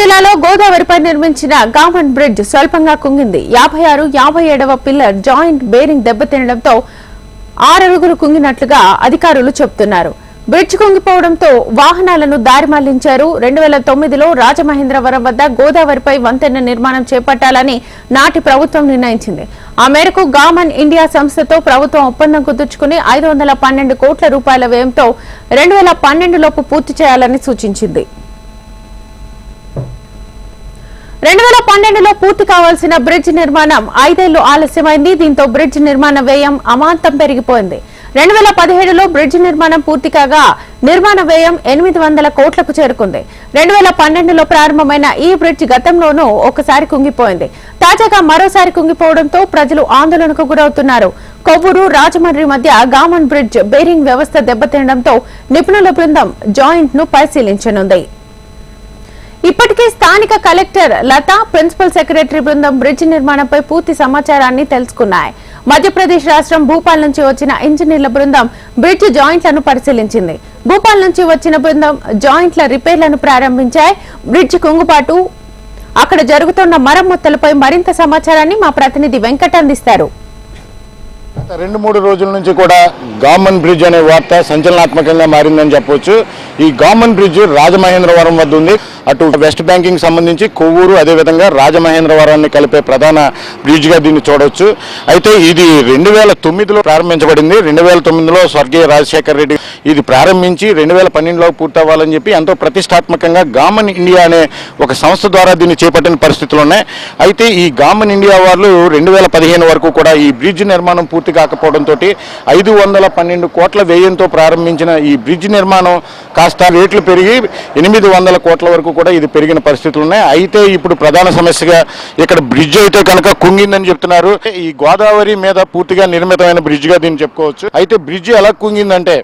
జిల్లాలో గోదావరిపై నిర్మించిన Gammon bridge స్వల్పంగా కుంగింది. యాభై ఆరు యాభై ఏడవ పిల్లర్ జాయింట్ బేరింగ్ దెబ్బతినడంతో ఆరరుగురు కుంగినట్లుగా అధికారులు చెబుతున్నారు. బ్రిడ్జ్ కుంగిపోవడంతో వాహనాలను దారి మళ్ళించారు. రెండు వేల తొమ్మిదిలో రాజమహేంద్రవరం వద్ద గోదావరిపై వంతెన నిర్మాణం చేపట్టాలని నాటి ప్రభుత్వం నిర్ణయించింది. ఆ మేరకు గామన్ ఇండియా సంస్థతో ప్రభుత్వం ఒప్పందం కుదుర్చుకుని ఐదు వందల పన్నెండు కోట్ల రూపాయల వ్యయంతో రెండు వేల పన్నెండులోపు పూర్తి చేయాలని సూచించింది. రెండు వేల పన్నెండులో పూర్తి కావాల్సిన బ్రిడ్జ్ నిర్మాణం ఐదేళ్ళు ఆలస్యమైంది. దీంతో బ్రిడ్జ్ నిర్మాణ వ్యయం అమాంతం పెరిగిపోయింది. రెండు వేల పదిహేడులో బ్రిడ్జ్ నిర్మాణం పూర్తి కాగా నిర్మాణ వ్యయం ఎనిమిది వందల కోట్లకు చేరుకుంది. రెండు వేల పన్నెండులో ప్రారంభమైన ఈ బ్రిడ్జ్ గతంలోనూ ఒకసారి కుంగిపోయింది. తాజాగా మరోసారి కుంగిపోవడంతో ప్రజలు ఆందోళనకు గురవుతున్నారు. కొవ్వూరు రాజమండ్రి మధ్య గామన్ బ్రిడ్జ్ బేరింగ్ వ్యవస్థ దెబ్బతినడంతో నిపుణుల బృందం జాయింట్ను పరిశీలించనుంది. ఇప్పటికే స్థానిక కలెక్టర్ లత ప్రిన్సిపల్ సెక్రటరీ బృందం బ్రిడ్జ్ నిర్మాణంపై పూర్తి సమాచారాన్ని తెలుసుకున్నాయి. మధ్యప్రదేశ్ రాష్ట్రం భూపాల్ నుంచి వచ్చిన ఇంజనీర్ల బృందం బ్రిడ్జ్ జాయింట్లను పరిశీలించింది. భూపాల్ నుంచి వచ్చిన బృందం జాయింట్ల రిపేర్లను ప్రారంభించాయి. బ్రిడ్జ్ కుంగుబాటు అక్కడ జరుగుతున్న మరమ్మతులపై మరింత సమాచారాన్ని మా ప్రతినిధి వెంకట్ అందిస్తారు రెండు మూడు రోజుల నుంచి కూడా గామన్ బ్రిడ్జ్ అనే వార్త సంచలనాత్మకంగా మారిందని చెప్పొచ్చు. ఈ గామన్ బ్రిడ్జ్ రాజమహేంద్రవరం వద్ద ఉంది. అటు వెస్ట్ బ్యాంకింగ్ సంబంధించి కొవ్వూరు అదేవిధంగా రాజమహేంద్రవరాన్ని కలిపే ప్రధాన బ్రిడ్జ్గా దీన్ని చూడవచ్చు అయితే ఇది రెండు వేల తొమ్మిదిలో ప్రారంభించబడింది. రెండు వేల తొమ్మిదిలో స్వర్గీయ రాజశేఖర్ రెడ్డి ఇది ప్రారంభించి రెండు వేల పన్నెండులో పూర్తవ్వాలని చెప్పి ఎంతో ప్రతిష్టాత్మకంగా గామన్ ఇండియా అనే ఒక సంస్థ ద్వారా దీన్ని చేపట్టిన పరిస్థితులు ఉన్నాయి. అయితే ఈ గామన్ ఇండియా వాళ్ళు రెండు వేల పదిహేను వరకు కూడా ఈ బ్రిడ్జ్ నిర్మాణం పూర్తి కాకపోవడంతో ఐదు వందల పన్నెండు కోట్ల వ్యయంతో ప్రారంభించిన ఈ బ్రిడ్జ్ నిర్మాణం కాస్త రేట్లు పెరిగి ఎనిమిది వందల కోట్ల వరకు కూడా ఇది పెరిగిన పరిస్థితులు ఉన్నాయి. అయితే ఇప్పుడు ప్రధాన సమస్యగా ఇక్కడ బ్రిడ్జ్ అయితే కనుక కుంగిందని చెప్తున్నారు. ఈ గోదావరి మీద పూర్తిగా నిర్మితమైన బ్రిడ్జ్గా దీన్ని చెప్పుకోవచ్చు. అయితే బ్రిడ్జ్ ఎలా కుంగిందంటే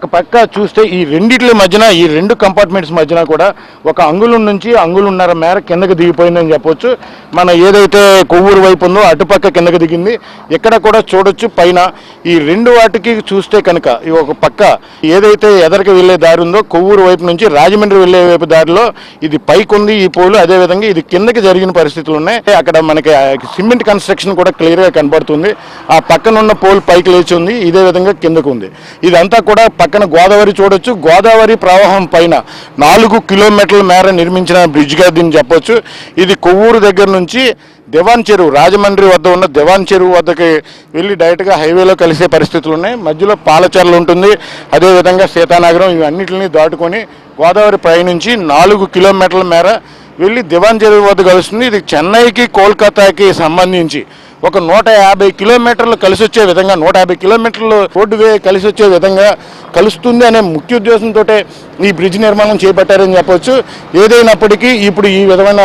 ఒక పక్క చూస్తే ఈ రెండిట్ల మధ్యన ఈ రెండు కంపార్ట్మెంట్స్ మధ్యన కూడా ఒక అంగుళం నుంచి అంగుళన్నర మేర కిందకి దిగిపోయిందని చెప్పొచ్చు. మన ఏదైతే కొవ్వూరు వైపు ఉందో అటుపక్క కిందకి దిగింది. ఇక్కడ కూడా చూడొచ్చు పైన. ఈ రెండు వాటికి చూస్తే కనుక ఈ ఒక పక్క ఏదైతే ఎదరికి వెళ్ళే దారి ఉందో కొవ్వూరు వైపు నుంచి రాజమండ్రి వెళ్ళే వైపు దారిలో ఇది పైకి ఉంది ఈ పోలు. అదే విధంగా ఇది కిందకి జరిగిన పరిస్థితులు ఉన్నాయి. అక్కడ మనకి సిమెంట్ కన్స్ట్రక్షన్ కూడా క్లియర్గా కనబడుతుంది. ఆ పక్కనున్న పోల్ పైకి లేచి ఉంది. ఇదే విధంగా కిందకు ఉంది. ఇదంతా కూడా పక్కన గోదావరి చూడొచ్చు. గోదావరి ప్రవాహం పైన నాలుగు కిలోమీటర్ల మేర నిర్మించిన బ్రిడ్జ్గా దీన్ని చెప్పొచ్చు. ఇది కొవ్వూరు దగ్గర నుంచి దివాన్ చెరువు రాజమండ్రి వద్ద ఉన్న దివాన్ చెరువు వద్దకి వెళ్ళి డైరెక్ట్గా హైవేలో కలిసే పరిస్థితులు ఉన్నాయి. మధ్యలో పాలచర్లు ఉంటుంది. అదేవిధంగా సీతానగరం ఇవన్నిటిని దాటుకొని గోదావరి పైనుంచి నాలుగు కిలోమీటర్ల మేర వెళ్ళి దివాన్ చెరువు వద్ద కలుస్తుంది. ఇది చెన్నైకి కోల్కతాకి సంబంధించి ఒక నూట యాభై కిలోమీటర్లు కలిసి వచ్చే విధంగా నూట యాభై కిలోమీటర్లు రోడ్డు వే కలిసి వచ్చే విధంగా కలుస్తుంది అనే ముఖ్య ఉద్దేశంతో ఈ బ్రిడ్జ్ నిర్మాణం చేపట్టారని చెప్పవచ్చు ఏదైనప్పటికీ ఇప్పుడు ఈ విధమైన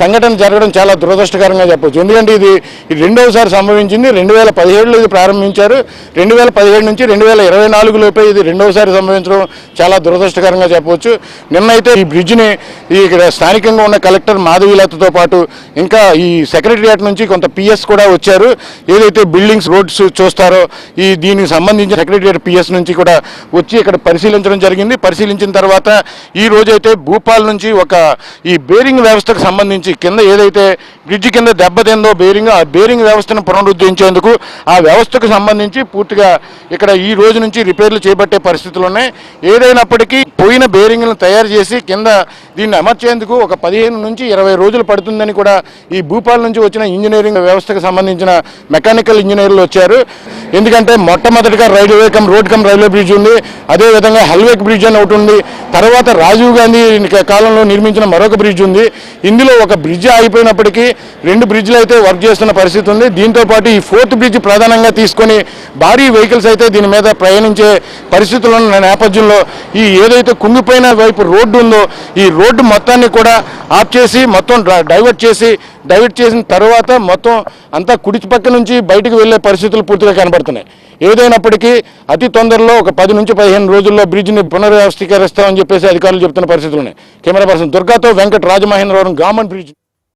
సంఘటన జరగడం చాలా దురదృష్టకరంగా చెప్పొచ్చు. ఎందుకంటే ఇది ఇది రెండవసారి సంభవించింది. రెండు వేల పదిహేడులో ఇది ప్రారంభించారు. రెండు వేల పదిహేడు నుంచి రెండు వేల ఇరవై నాలుగు లోపే ఇది రెండవసారి సంభవించడం చాలా దురదృష్టకరంగా చెప్పవచ్చు నిన్నైతే ఈ బ్రిడ్జ్ని ఈ ఇక్కడ స్థానికంగా ఉన్న కలెక్టర్ మాధవీలతతో పాటు ఇంకా ఈ సెక్రటరియట్ నుంచి కొంత పిఎస్ కూడా వచ్చారు. ఏదైతే బిల్డింగ్స్ రోడ్స్ చూస్తారో ఈ దీనికి సంబంధించిన సెక్రటరియట్ పిఎస్ నుంచి కూడా వచ్చి ఇక్కడ పరిశీలించడం జరిగింది. పరిశీలించిన తర్వాత ఈ రోజైతే భూపాల్ నుంచి ఒక ఈ బేరింగ్ వ్యవస్థకు సంబంధించి కింద ఏదైతే బ్రిడ్జ్ కింద దెబ్బతిందో బేరింగ్ ఆ బేరింగ్ వ్యవస్థను పునరుద్ధరించేందుకు ఆ వ్యవస్థకు సంబంధించి పూర్తిగా ఇక్కడ ఈ రోజు నుంచి రిపేర్లు చేపట్టే పరిస్థితులు ఉన్నాయి. ఏదైనప్పటికీ పోయిన బేరింగ్లను తయారు చేసి కింద దీన్ని అమర్చేందుకు ఒక పదిహేను నుంచి ఇరవై రోజులు పడుతుందని కూడా ఈ భూపాల్ నుంచి వచ్చిన ఇంజనీరింగ్ వ్యవస్థకు సంబంధించిన మెకానికల్ ఇంజనీర్లు వచ్చారు. ఎందుకంటే మొట్టమొదటిగా railway cum road cum railway bridge ఉంది. అదేవిధంగా హల్వేక్ బ్రిడ్జ్ అని ఒకటి ఉంది. తర్వాత రాజీవ్ గాంధీ కాలంలో నిర్మించిన మరొక బ్రిడ్జ్ ఉంది. ఇందులో ఒక బ్రిడ్జ్ ఆగిపోయినప్పటికీ రెండు బ్రిడ్జ్లు అయితే వర్క్ చేస్తున్న పరిస్థితి ఉంది. దీంతో పాటు ఈ ఫోర్త్ బ్రిడ్జ్ ప్రధానంగా తీసుకొని భారీ వెహికల్స్ అయితే దీని మీద ప్రయాణించే పరిస్థితులు ఉన్న నేపథ్యంలో ఈ ఏదైతే కుంగిపోయిన వైపు రోడ్డు ఉందో ఈ రోడ్డు మొత్తాన్ని కూడా ఆఫ్ చేసి మొత్తం డైవర్ట్ చేసి డైవర్ట్ చేసిన తర్వాత మొత్తం అంతా కుడి పక్క నుంచి బయటకు వెళ్ళే పరిస్థితులు పూర్తిగా కనబడుతున్నాయి. ఏదైనప్పటికీ అతి తొందరలో ఒక పది నుంచి పదిహేను రోజుల్లో బ్రిడ్జ్ని పునర్వ్యవస్థీకరిస్తామని చెప్పేసి అధికారులు చెప్తున్న పరిస్థితులు ఉన్నాయి కెమెరా పర్సన్ దుర్గాతో వెంకట రాజమహేంద్రవరం గామన్ బ్రిడ్జ్.